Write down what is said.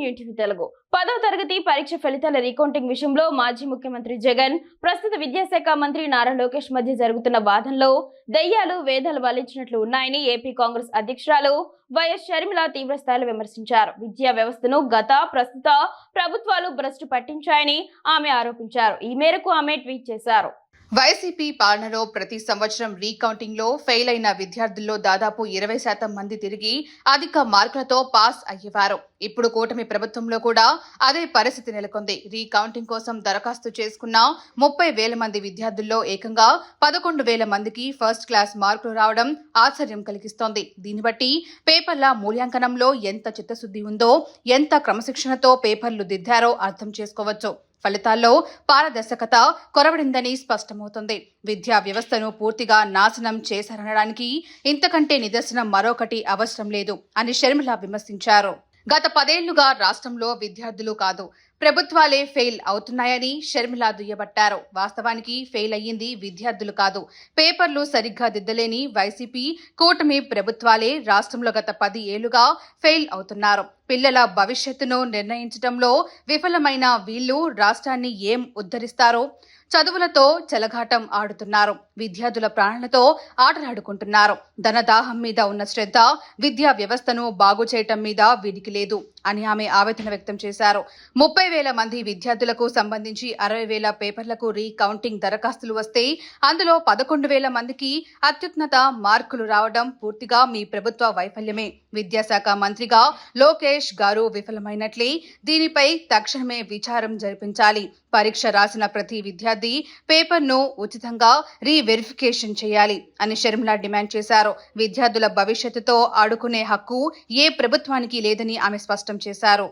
న్యూటీ తెలుగు. పదో తరగతి పరీక్ష ఫలితాల రీకౌంటింగ్ విషయంలో మాజీ ముఖ్యమంత్రి జగన్ ప్రస్తుత విద్యాశాఖ మంత్రి నారా లోకేష్ మధ్య జరుగుతున్న వాదనలో దయ్యాలు వేదాలు వాలించినట్లు ఉన్నాయని ఏపీ కాంగ్రెస్ అధ్యక్షురాలు వైఎస్ షర్మిల తీవ్రస్థాయిలో విమర్శించారు. విద్యా వ్యవస్థను గత ప్రస్తుత ప్రభుత్వాలు భ్రష్టు పట్టించాయని ఆమె ఆరోపించారు. ఈ మేరకు ఆమె ట్వీట్ చేశారు. వైసీపీ పాలనలో ప్రతి సంవత్సరం రీకౌంటింగ్లో ఫెయిల్ అయిన విద్యార్థుల్లో దాదాపు ఇరవై శాతం మంది తిరిగి అధిక మార్కులతో పాస్ అయ్యేవారు. ఇప్పుడు కూటమి ప్రభుత్వంలో కూడా అదే పరిస్థితి నెలకొంది. రీకౌంటింగ్ కోసం దరఖాస్తు చేసుకున్న ముప్పై వేల మంది విద్యార్థుల్లో ఏకంగా పదకొండు వేల మందికి ఫస్ట్ క్లాస్ మార్కులు రావడం ఆశ్చర్యం కలిగిస్తోంది. దీన్ని బట్టి పేపర్ల మూల్యాంకనంలో ఎంత చిత్తశుద్ధి ఉందో ఎంత క్రమశిక్షణతో పేపర్లు దిద్దారో అర్థం చేసుకోవచ్చు. ఫలితాల్లో పారదర్శకత కొరవడిందని స్పష్టమవుతుంది. విద్యా వ్యవస్థను పూర్తిగా నాశనం చేశారనడానికి ఇంతకంటే నిదర్శనం మరొకటి అవసరం లేదు అని షర్మిల విమర్శించారు. గత పదేళ్ళుగా రాష్ట్రంలో విద్యార్థులు కాదు ప్రభుత్వాలే ఫెయిల్ అవుతున్నాయని షర్మిల దుయ్యబట్టారు. వాస్తవానికి ఫెయిల్ అయ్యింది విద్యార్థులు కాదు. పేపర్లు సరిగ్గా దిద్దలేని వైసీపీ కూటమి ప్రభుత్వాలే రాష్ట్రంలో గత పది ఏళ్ళుగా ఫెయిల్ అవుతున్నారు. పిల్లల భవిష్యత్తును నిర్ణయించడంలో విఫలమైన వీళ్ళు రాష్ట్రాన్ని ఏం ఉద్ధరిస్తారో చదువులతో చెలగాటం ఆడుతున్నారు. విద్యార్థుల ప్రాణాలతో ఆటలాడుకుంటున్నారు. ధనదాహం మీద ఉన్న శ్రద్ధ విద్యా వ్యవస్థను బాగు చేయటం మీద వీరికి లేదు అని ఆమె ఆవేదన వ్యక్తం చేశారు. ముప్పై ముప్పై వేల మంది విద్యార్థులకు సంబంధించి అరవై వేల పేపర్లకు రీకౌంటింగ్ దరఖాస్తులు వస్తే అందులో పదకొండు వేల మందికి అత్యున్నత మార్కులు రావడం పూర్తిగా మీ ప్రభుత్వ వైఫల్యమే. విద్యాశాఖ మంత్రిగా లోకేష్ గారు విఫలమైనట్లే దీనిపై తక్షణమే విచారం జరిపించాలి. పరీక్ష రాసిన ప్రతి విద్యార్థి పేపర్ను ఉచితంగా రీవెరిఫికేషన్ చేయాలి అని షర్మిల డిమాండ్ చేశారు. విద్యార్థుల భవిష్యత్తుతో ఆడుకునే హక్కు ఏ ప్రభుత్వానికి లేదని ఆమె స్పష్టం చేశారు.